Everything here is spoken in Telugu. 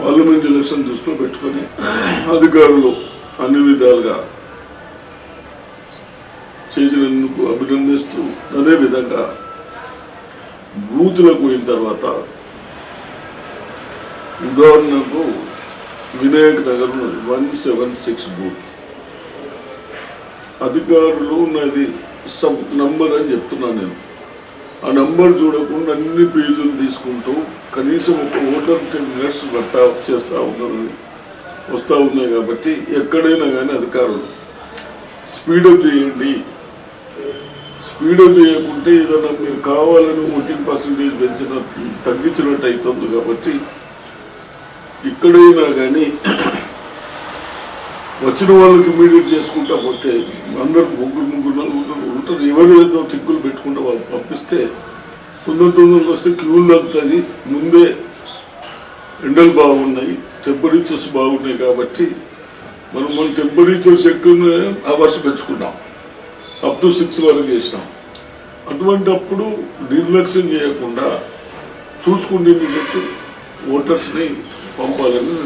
పార్లమెంట్ జనరేషన్ దృష్టిలో పెట్టుకొని అధికారులు అన్ని విధాలుగా చేసినందుకు అభినందిస్తూ అదేవిధంగా బూతులకు పోయిన తర్వాత ఉదాహరణకు Vinayak Nagar one seven six booth. అధికారులు ఉన్నది సబ్ నంబర్ అని చెప్తున్నాను నేను. ఆ నంబర్ చూడకుండా అన్ని పేజీలు తీసుకుంటూ కనీసం ఒక ఓటర్ టెన్ మినిట్స్ పడతా చేస్తూ ఉన్నారు. వస్తూ ఉన్నాయి కాబట్టి ఎక్కడైనా కానీ అధికారులు స్పీడప్ చేయండి. స్పీడప్ చేయకుంటే ఏదైనా మీరు కావాలని ఓటింగ్ పర్సంటేజ్ పెంచిన తగ్గించినట్టు అవుతుంది కాబట్టి ఇక్కడైనా కానీ వచ్చిన వాళ్ళకి ఇమీడియట్ చేసుకుంటా పోతే అందరు ముగ్గురు ముగ్గురు నలుగురు ఉంటారు ఎవరు ఏదో తిక్కులు పెట్టుకుంటే వాళ్ళు పంపిస్తే తొందర తొందరగా వస్తే క్యూలు తగ్గుతుంది. ముందే ఎండలు బాగున్నాయి టెంపరేచర్స్ బాగున్నాయి కాబట్టి మనం మన టెంపరేచర్స్ ఎక్కువ అవర్స్ పెంచుకున్నాం. అప్ టు సిక్స్ వరకు చేసినాం. అటువంటప్పుడు నిర్లక్ష్యం చేయకుండా చూసుకుంటే ఓటర్స్ని పంపాలని